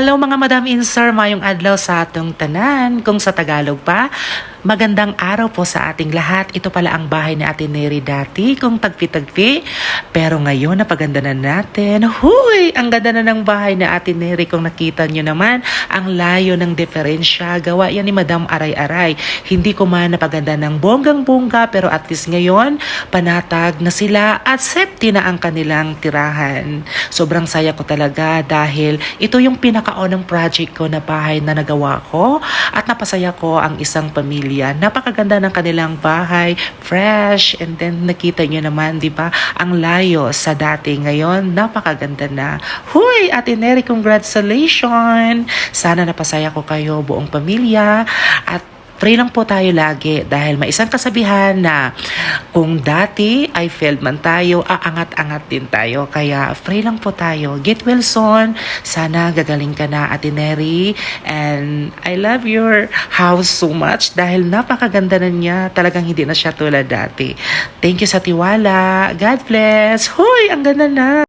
Hello mga Madam Insar, mayong adlaw sa atong tanan. Kung sa Tagalog pa, magandang araw po sa ating lahat. Ito pala ang bahay ni Ate Neri dati, kung tagpi-tagpi. Pero ngayon, napaganda na natin. Huy! Ang ganda na ng bahay ni Ate Neri. Kung nakita nyo naman, ang layo ng diferensya. Gawa yan ni Madam Aray-Aray. Hindi ko man napaganda ng bonggang-bongga, pero at least ngayon, panatag na sila at safety na ang kanilang tirahan. Sobrang saya ko talaga dahil ito yung pinakaunang project ko na bahay na nagawa ko at napasaya ko ang isang pamilya. Napakaganda ng kanilang bahay, fresh, and then nakita nyo naman, di ba, ang layo sa dati. Ngayon, napakaganda na. Huy, Ate Neri, congratulations! Sana napasaya ko kayo buong pamilya at Pray lang po tayo lagi dahil may isang kasabihan na kung dati ay failed man tayo, aangat-angat din tayo. Kaya pray lang po tayo. Get well soon. Sana gagaling ka na, Ate Neri. And I love your house so much dahil napakaganda na niya. Talagang hindi na siya tulad dati. Thank you sa tiwala. God bless. Hoy, ang ganda na.